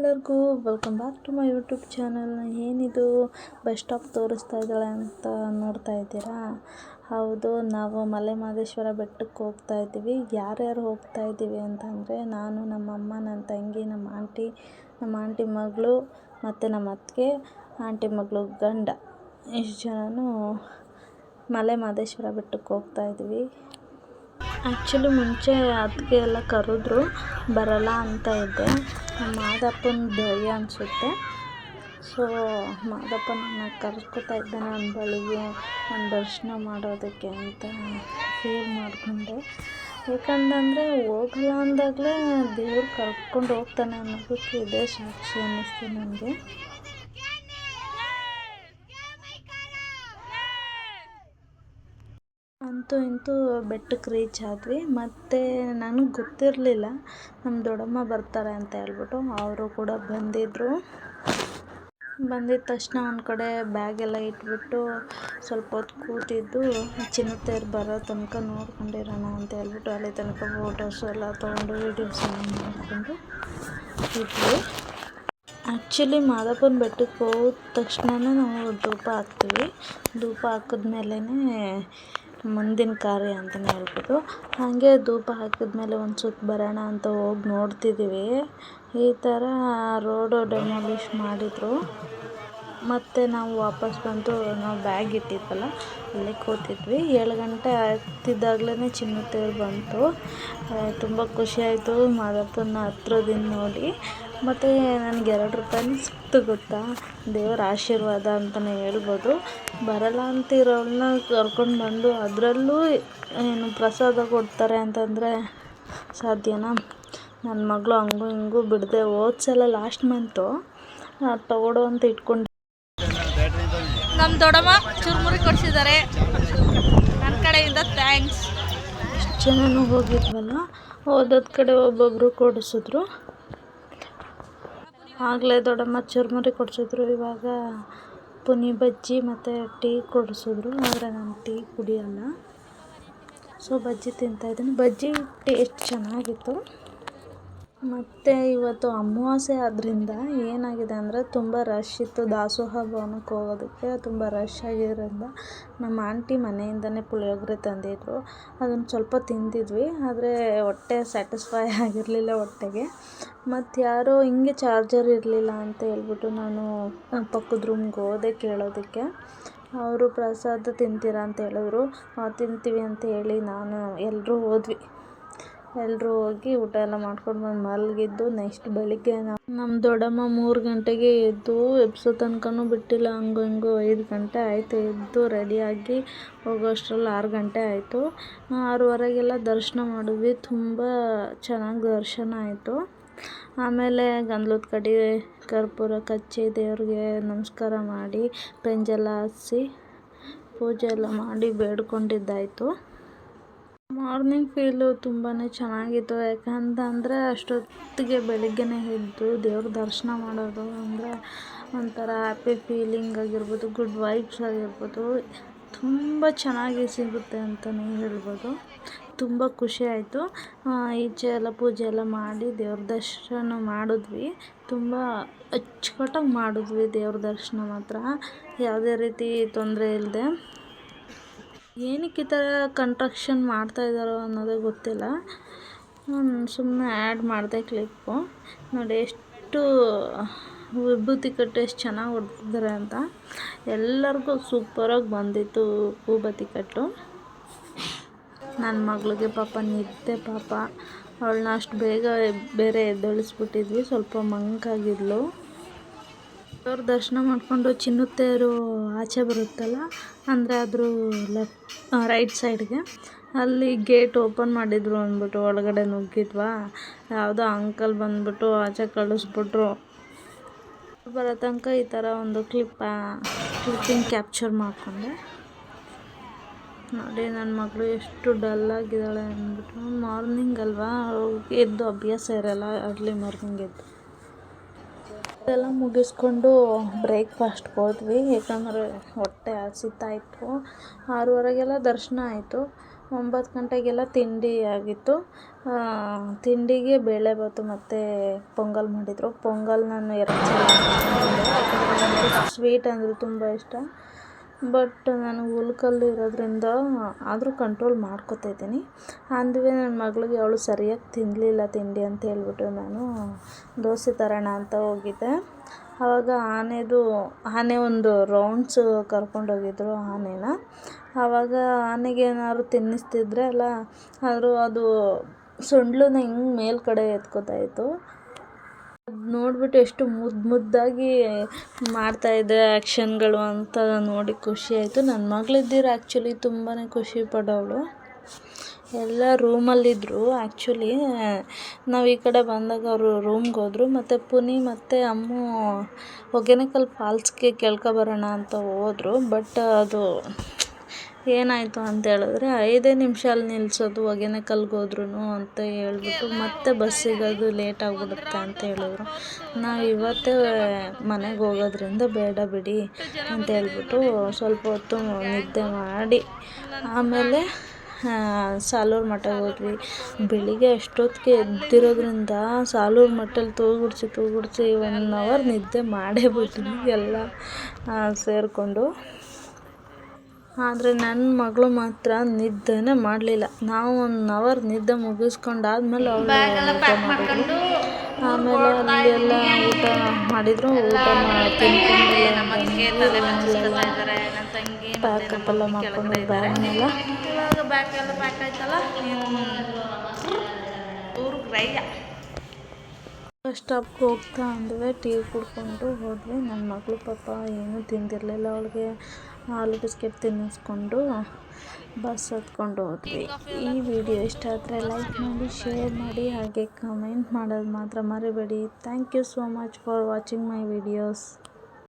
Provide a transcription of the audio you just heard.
ಎಲ್ಲರಿಗೂ welcome back to my YouTube channel ಏನಿದು bus stop ತೋರಿಸ್ತಾ ಇದ್ದಾಳೆ ಅಂತ ನೋಡ್ತಾ ಇದ್ದೀರಾ? ಹೌದು, ನಾವು ಮಲೆ ಮಹದೇಶ್ವರ ಬೆಟ್ಟಕ್ಕೆ ಹೋಗ್ತಾ ಇದ್ದೀವಿ. ಯಾರ್ಯಾರು ಹೋಗ್ತಾ ಇದ್ದೀವಿ ಅಂತಂದರೆ ನಾನು ನಮ್ಮ ಅಮ್ಮ ನನ್ನ ತಂಗಿ, ನಮ್ಮ ಆಂಟಿ ನಮ್ಮ ಆಂಟಿ ಮಗಳು ಮತ್ತು ನಮ್ಮ ಅತ್ತಿಗೆ, ಆಂಟಿ ಮಗಳು ಗಂಡ. ಇಷ್ಟು ಜನನೂ ಮಲೆ ಮಹದೇಶ್ವರ ಬೆಟ್ಟಕ್ಕೆ ಹೋಗ್ತಾ ಇದ್ದೀವಿ. ಆ್ಯಕ್ಚುಲಿ ಮುಂಚೆ ಅದಕ್ಕೆ ಎಲ್ಲ ಕರೆದ್ರು, ಬರಲ್ಲ ಅಂತ ಇದ್ದೆ. ಮಾದಪ್ಪನ ಭಯ ಅನಿಸುತ್ತೆ. ಸೊ ಮಾದಪ್ಪನನ್ನು ಕರ್ಸ್ಕೊತಾ ಇದ್ದ ನನ್ನ ಬಳಿಗೆ ನನ್ನ ದರ್ಶನ ಮಾಡೋದಕ್ಕೆ ಅಂತ ಫೀಲ್ ಮಾಡಿಕೊಂಡೆ. ಯಾಕಂತಂದರೆ ಹೋಗಲ್ಲ ಅಂದಾಗಲೇ ದೇವ್ರು ಕರ್ಕೊಂಡು ಹೋಗ್ತಾನೆ ಅನ್ನೋದಕ್ಕೆ ಇದೇ ಸಾಕ್ಷಿ ಅನ್ನಿಸ್ತು ನನಗೆ. ಅಂತೂ ಇಂತೂ ಬೆಟ್ಟಕ್ಕೆ ರೀಚ್ ಆದ್ವಿ. ಮತ್ತು ನನಗೆ ಗೊತ್ತಿರಲಿಲ್ಲ ನಮ್ಮ ದೊಡ್ಡಮ್ಮ ಬರ್ತಾರೆ ಅಂತ ಹೇಳ್ಬಿಟ್ಟು ಅವರು ಕೂಡ ಬಂದಿದ್ದರು ಬಂದಿದ್ದ ತಕ್ಷಣ ಒಂದು ಕಡೆ ಬ್ಯಾಗೆಲ್ಲ ಇಟ್ಬಿಟ್ಟು ಸ್ವಲ್ಪ ಹೊತ್ತು ಕೂತಿದ್ದು ಚಿನ್ನತೇರು ಬರೋ ತನಕ ನೋಡ್ಕೊಂಡಿರೋಣ ಅಂತ ಹೇಳ್ಬಿಟ್ಟು ಅಲ್ಲಿ ತನಕ ಫೋಟೋಸ್ ಎಲ್ಲ ತೊಗೊಂಡು ವೀಡಿಯೋಸ್ ಎಲ್ಲ ಮಾಡಿಕೊಂಡು ಇದ್ವಿ. ಆ್ಯಕ್ಚುಲಿ ಮಾದಪ್ಪನ ಬೆಟ್ಟಕ್ಕೆ ಹೋದ ತಕ್ಷಣನೇ ನಾವು ಧೂಪ ಹಾಕ್ತೀವಿ. ಧೂಪ ಹಾಕಿದ್ಮೇಲೇ ಮುಂದಿನ ಕಾರ್ಯ ಅಂತಲೇ ಹೇಳ್ಬೋದು. ಹಾಗೆ ಧೂಪ ಹಾಕಿದ್ಮೇಲೆ ಒಂದು ಸುತ್ತ ಬರೋಣ ಅಂತ ಹೋಗಿ ನೋಡ್ತಿದ್ದೀವಿ ಈ ಥರ ರೋಡು ಡೆಮಾಲಿಷ್ ಮಾಡಿದರು. ಮತ್ತು ನಾವು ವಾಪಸ್ ಬಂದು ನಾವು ಬ್ಯಾಗ್ ಇಟ್ಟಿದ್ವಲ್ಲ, ಅಲ್ಲಿ ಕೂತಿದ್ವಿ. ಏಳು ಗಂಟೆ ಆಗ್ತಿದ್ದಾಗಲೇ ಚಿನ್ನ ಬಂತು. ತುಂಬ ಖುಷಿಯಾಯಿತು ಮಾದಪ್ಪನ ಹತ್ರದಿಂದ ನೋಡಿ. ಮತ್ತು ನನಗೆ ಎರಡು ರೂಪಾಯಿನೂ ಸಿಕ್ತು ಗೊತ್ತಾ? ದೇವರ ಆಶೀರ್ವಾದ ಅಂತಲೇ ಹೇಳ್ಬೋದು. ಬರಲ್ಲ ಅಂತಿರೋಳನ್ನ ಕರ್ಕೊಂಡು ಬಂದು ಅದರಲ್ಲೂ ಏನು ಪ್ರಸಾದ ಕೊಡ್ತಾರೆ ಅಂತಂದರೆ ಸಾಧ್ಯನಾ? ನನ್ನ ಮಗಳು ಹಂಗೂ ಹಿಂಗೂ ಬಿಡದೆ ಹೋದ ಸಲ ಲಾಸ್ಟ್ ಮಂತು ತಗೊಡು ಅಂತ ಇಟ್ಕೊಂಡು ನಮ್ಮ ದೊಡ್ಡಮ್ಮ ಚುರುಮುರಿ ಕೊಡಿಸಿದ್ದಾರೆ. ನನ್ನ ಕಡೆಯಿಂದ ಥ್ಯಾಂಕ್ಸ್ ಇಷ್ಟು ಜನನೂ ಹೋಗಿದ್ವಲ್ಲ? ಹೋದದ ಕಡೆ ಒಬ್ಬೊಬ್ಬರು ಕೊಡಿಸಿದ್ರು. ಆಗಲೇ ದೊಡ್ಡಮ್ಮ ಚುರುಮುರಿ ಕೊಡಿಸಿದ್ರು. ಇವಾಗ ಪುನಿ ಬಜ್ಜಿ ಮತ್ತು ಟೀ ಕೊಡಿಸಿದ್ರು. ಆದರೆ ನಾನು ಟೀ ಕುಡಿಯೋಲ್ಲ. ಸೊ ಬಜ್ಜಿ ತಿಂತಾಯಿದ್ದೀನಿ ಬಜ್ಜಿ ಟೇಸ್ಟ್ ಚೆನ್ನಾಗಿತ್ತು. ಮತ್ತು ಇವತ್ತು ಅಮಾವಾಸ್ಯೆ ಆದ್ದರಿಂದ ಏನಾಗಿದೆ ಅಂದರೆ ತುಂಬ ರಶ್ ಇತ್ತು ದಾಸೋಹ ಭವನಕ್ಕೆ ಹೋಗೋದಕ್ಕೆ, ತುಂಬ ರಶ್ ಆಗಿದ್ದರಿಂದ ನಮ್ಮ ಆಂಟಿ ಮನೆಯಿಂದಲೇ ಪುಳಿಯೋಗರೆ ತಂದಿದ್ದರು ಅದನ್ನು ಸ್ವಲ್ಪ ತಿಂದಿದ್ವಿ, ಆದರೆ ಹೊಟ್ಟೆ ಸ್ಯಾಟಿಸ್ಫೈ ಆಗಿರಲಿಲ್ಲ ಹೊಟ್ಟೆಗೆ. ಮತ್ತು ಯಾರೋ ಹಿಂಗೆ ಚಾರ್ಜರ್ ಇರಲಿಲ್ಲ ಅಂತ ಹೇಳ್ಬಿಟ್ಟು ನಾನು ಪಕ್ಕದ ರೂಮ್ಗೆ ಹೋದೆ ಕೇಳೋದಕ್ಕೆ. ಅವರು ಪ್ರಸಾದ ತಿಂತೀರಾ ಅಂತ ಹೇಳಿದ್ರು. ತಿಂತೀವಿ ಅಂತ ಹೇಳಿ ನಾನು ಎಲ್ಲರೂ ಹೋದ್ವಿ. ಎಲ್ಲರೂ ಹೋಗಿ ಊಟ ಎಲ್ಲ ಮಾಡ್ಕೊಂಡು ಬಂದು ಮಲಗಿದ್ದು ನೆಕ್ಸ್ಟ್ ಬೆಳಿಗ್ಗೆ ನಮ್ಮ ದೊಡ್ಡಮ್ಮ ಮೂರು ಗಂಟೆಗೆ ಎದ್ದು ಎಬ್ಸೋ ತನಕನೂ ಬಿಟ್ಟಿಲ್ಲ, ಹಂಗೋ ಹಿಂಗೋ ಐದು ಗಂಟೆ ಆಯಿತು. ಎದ್ದು ರೆಡಿಯಾಗಿ ಹೋಗೋಷ್ಟ್ರಲ್ಲಿ ಆರು ಗಂಟೆ ಆಯಿತು. ಆರೂವರೆಗೆಲ್ಲ ದರ್ಶನ ಮಾಡಿದ್ವಿ. ತುಂಬ ಚೆನ್ನಾಗಿ ದರ್ಶನ ಆಯಿತು. ಆಮೇಲೆ ಗಂಧದ ಕಡೆ ಕರ್ಪೂರ ಕಚ್ಚಿ ದೇವ್ರಿಗೆ ನಮಸ್ಕಾರ ಮಾಡಿ, ಪೆಂಜೆಲ್ಲ ಹಚ್ಚಿ ಪೂಜೆ ಎಲ್ಲ ಮಾಡಿ ಬೇಡ್ಕೊಂಡಿದ್ದಾಯಿತು. ಮಾರ್ನಿಂಗ್ ಫೀಲು ತುಂಬಾ ಚೆನ್ನಾಗಿತ್ತು. ಯಾಕಂತಂದರೆ ಅಷ್ಟೊತ್ತಿಗೆ ಬೆಳಗ್ಗೆನೇ ಎದ್ದು ದೇವ್ರ ದರ್ಶನ ಮಾಡೋದು ಅಂದರೆ ಒಂಥರ ಹ್ಯಾಪಿ ಫೀಲಿಂಗ್ ಆಗಿರ್ಬೋದು ಗುಡ್ ವೈಬ್ಸ್ ಆಗಿರ್ಬೋದು. ತುಂಬ ಚೆನ್ನಾಗಿ ಸಿಗುತ್ತೆ ಅಂತಲೇ ಹೇಳ್ಬೋದು. ತುಂಬ ಖುಷಿ ಆಯಿತು. ಈಚೆ ಎಲ್ಲ ಪೂಜೆ ಎಲ್ಲ ಮಾಡಿ ದೇವ್ರ ದರ್ಶನ ಮಾಡಿದ್ವಿ. ತುಂಬ ಅಚ್ಚುಕಟ್ಟಾಗಿ ಮಾಡಿದ್ವಿ ದೇವ್ರ ದರ್ಶನ ಮಾತ್ರ. ಯಾವುದೇ ರೀತಿ ತೊಂದರೆ ಇಲ್ಲದೆ ಏನಕ್ಕೆ ಈ ಥರ ಕಂಟ್ರಕ್ಷನ್ ಮಾಡ್ತಾಯಿದ್ದಾರೋ ಅನ್ನೋದೇ ಗೊತ್ತಿಲ್ಲ. ಸುಮ್ಮನೆ ಆ್ಯಡ್ ಮಾಡಿದೆ ಕ್ಲಿಪ್ಪು ನೋಡಿ ಎಷ್ಟು ವಿಭೂತಿ ಕಟ್ಟು ಎಷ್ಟು ಚೆನ್ನಾಗಿ ಹೊಡೆದಿದ್ದಾರೆ ಅಂತ. ಎಲ್ಲರಿಗೂ ಸೂಪರಾಗಿ ಬಂದಿತ್ತು ವಿಭೂತಿ ಕಟ್ಟು ನನ್ನ ಮಗಳಿಗೆ ಪಾಪ, ನಿದ್ದೆ ಪಾಪ. ಅವಳನ್ನ ಅಷ್ಟು ಬೇಗ ಬೇರೆ ಎದ್ದೇಳಿಸ್ಬಿಟ್ಟಿದ್ವಿ. ಸ್ವಲ್ಪ ಮಂಕಾಗಿದ್ಲು ಅವ್ರ ದರ್ಶನ ಮಾಡಿಕೊಂಡು ಚಿನ್ನತ್ತೇರು ಆಚೆ ಬರುತ್ತಲ್ಲ, ಅಂದರೆ ಅದ್ರ ಲೆಫ್ಟ್ ರೈಟ್ ಸೈಡ್ಗೆ ಅಲ್ಲಿ ಗೇಟ್ ಓಪನ್ ಮಾಡಿದ್ರು ಅಂದ್ಬಿಟ್ಟು ಒಳಗಡೆ ನುಗ್ಗಿದ್ವಾ, ಯಾವುದೋ ಅಂಕಲ್ ಬಂದ್ಬಿಟ್ಟು ಆಚೆ ಕಳಿಸ್ಬಿಟ್ರು. ಬರೋ ತನಕ ಈ ಥರ ಒಂದು ಕ್ಲಿಪ್ ಕ್ಲಿಪ್ಪಿಂಗ್ ಕ್ಯಾಪ್ಚರ್ ಮಾಡಿಕೊಂಡೆ. ನೋಡಿ ನನ್ನ ಮಗಳು ಎಷ್ಟು ಡಲ್ಲಾಗಿದ್ದಾಳೆ ಅಂದ್ಬಿಟ್ಟು ಮಾರ್ನಿಂಗ್ ಅಲ್ವಾ, ಎದ್ದು ಅಭ್ಯಾಸ ಇರಲ್ಲ ಅರ್ಲಿ ಮಾರ್ನಿಂಗ್ ಎದ್ದು. ಎಲ್ಲ ಮುಗಿಸ್ಕೊಂಡು ಬ್ರೇಕ್ಫಾಸ್ಟ್ಗೆ ಹೋದ್ವಿ, ಯಾಕಂದರೆ ಹೊಟ್ಟೆ ಹಸಿತಾಯಿತ್ತು ಆರೂವರೆಗೆಲ್ಲ ದರ್ಶನ ಆಯಿತು. ಒಂಬತ್ತು ಗಂಟೆಗೆಲ್ಲ ತಿಂಡಿ ಆಗಿತ್ತು. ತಿಂಡಿಗೆ ಬೇಳೆ ಬಾತು ಮತ್ತು ಪೊಂಗಲ್ ಮಾಡಿದರು. ಪೊಂಗಲ್ ನಾನು ಎರಡು ಸಲ ಸ್ವೀಟ್ ಅಂದರೆ ತುಂಬ ಇಷ್ಟ. ಬಟ್ ನಾನು ಉಲ್ಕಲ್ಲಿ ಇರೋದ್ರಿಂದ ಆದರೂ ಕಂಟ್ರೋಲ್ ಮಾಡ್ಕೋತಾ ಇದ್ದೀನಿ. ನನ್ನ ಮಗಳಿಗೆ ಅವಳು ಸರಿಯಾಗಿ ತಿನ್ನಲಿಲ್ಲ ತಿಂಡಿ ಅಂತ ಹೇಳ್ಬಿಟ್ಟು ನಾನು ದೋಸೆ ತರೋಣ ಅಂತ ಹೋಗಿದ್ದೆ. ಆವಾಗ ಆನೆದು, ಆನೆ ಒಂದು ರೌಂಡ್ಸು ಕರ್ಕೊಂಡೋಗಿದ್ರು ಆನೆನ. ಆವಾಗ ಆನೆಗೆ ಏನಾದ್ರು ತಿನ್ನಿಸ್ತಿದ್ರೆ ಅಲ್ಲ, ಆದರೂ ಅದು ಸೊಂಡ್ಲನ್ನ ಹಿಂಗೆ ಮೇಲುಗಡೆ ಎತ್ಕೋತಾ ಇತ್ತು. ನೋಡ್ಬಿಟ್ಟು ಎಷ್ಟು ಮುದ್ದು ಮುದ್ದಾಗಿ ಮಾಡ್ತಾಯಿದ್ದೆ ಆ್ಯಕ್ಷನ್ಗಳು ಅಂತ ನೋಡಿ ಖುಷಿ ಆಯಿತು. ನನ್ನ ಮಗಳಿದ್ದೀರ ಆ್ಯಕ್ಚುಲಿ ತುಂಬಾ ಖುಷಿ ಪಡೋಳು ಎಲ್ಲ ರೂಮಲ್ಲಿದ್ದರು ಆ್ಯಕ್ಚುಲಿ. ನಾವು ಈ ಕಡೆ ಬಂದಾಗ ಅವರು ರೂಮ್ಗೆ ಹೋದರು. ಮತ್ತು ಪುನಿ ಮತ್ತು ಅಮ್ಮು ಹೊಗೆನಕಲ್ ಫಾಲ್ಸ್ಗೆ ಕೇಳ್ಕೊಬರೋಣ ಅಂತ ಹೋದ್ರು. ಬಟ್ ಅದು ಏನಾಯಿತು ಅಂತ ಹೇಳಿದ್ರೆ ಐದೇ ನಿಮಿಷ ಅಲ್ಲಿ ನಿಲ್ಲಿಸೋದು ಹೊಗೆನಕಲ್ಗೆ ಹೋದ್ರೂ ಅಂತ ಹೇಳ್ಬಿಟ್ಟು ಮತ್ತೆ ಬಸ್ ಸಿಗೋದು ಲೇಟ್ ಆಗಿಬಿಡುತ್ತೆ ಅಂತ ಹೇಳಿದ್ರು. ನಾವು ಇವತ್ತೇ ಮನೆಗೆ ಹೋಗೋದ್ರಿಂದ ಬೇಡ ಬಿಡಿ ಅಂತ ಹೇಳ್ಬಿಟ್ಟು ಸ್ವಲ್ಪ ಹೊತ್ತು ನಿದ್ದೆ ಮಾಡಿ ಆಮೇಲೆ ಸಾಲೂರು ಮಠಕ್ಕೆ ಹೋದ್ವಿ. ಬೆಳಿಗ್ಗೆ ಅಷ್ಟೊತ್ತಿಗೆ ಎದ್ದಿರೋದ್ರಿಂದ ಸಾಲೂರು ಮಠಲ್ಲಿ ತೂಗುಡ್ಸಿ ತೂಗುಡ್ಸಿ ಒನ್ ಅವರ್ ನಿದ್ದೆ ಮಾಡೇ ಬಿಟ್ವಿ ಎಲ್ಲ ಸೇರಿಕೊಂಡು. ಆದರೆ ನನ್ನ ಮಗಳು ಮಾತ್ರ ನಿದ್ದೆನೇ ಮಾಡಲಿಲ್ಲ. ನಾವು ಒನ್ ಅವರ್ ನಿದ್ದೆ ಮುಗಿಸ್ಕೊಂಡಾದ್ಮೇಲೆ ಅವಳು ಮಾಡಿದ್ಲು ಆಮೇಲೆ ಅಲ್ಲೆಲ್ಲ ಊಟ ಮಾಡಿದ್ರು ಊಟ ಮಾಡ್ತೀನಿ ಪ್ಯಾಕಪ್ ಎಲ್ಲ ಮಾಡ್ಕೊಂಡು ಬ್ಯಾಗ್ನೆಲ್ಲ ಇವಾಗ ಬ್ಯಾಗ್ ಎಲ್ಲ ಪ್ಯಾಕ್ ಆಯ್ತಲ್ಲ? ಊರಿಗೆ ರೈಯ. ಬಸ್ ಸ್ಟಾಪ್ಗೆ ಹೋಗ್ತಾ ಅಂದ್ವಿ ಟೀ ಕುಡ್ಕೊಂಡು ಹೋದ್ವಿ. ನನ್ನ ಮಗಳು ಪಾಪ ಏನೂ ತಿಂದಿರಲಿಲ್ಲ ಅವಳಿಗೆ. ಹಾಲು ಬಿಸ್ಕೆಟ್ ತಿನ್ನಿಸ್ಕೊಂಡು ಬಸ್ ಹತ್ಕೊಂಡು ಹೋದ್ವಿ. ಈ ವಿಡಿಯೋ ಇಷ್ಟ ಆದರೆ ಲೈಕ್ ಮಾಡಿ, ಶೇರ್ ಮಾಡಿ, ಹಾಗೆ ಕಮೆಂಟ್ ಮಾಡೋದು ಮಾತ್ರ ಮರಿಬೇಡಿ. Thank you so much for watching my videos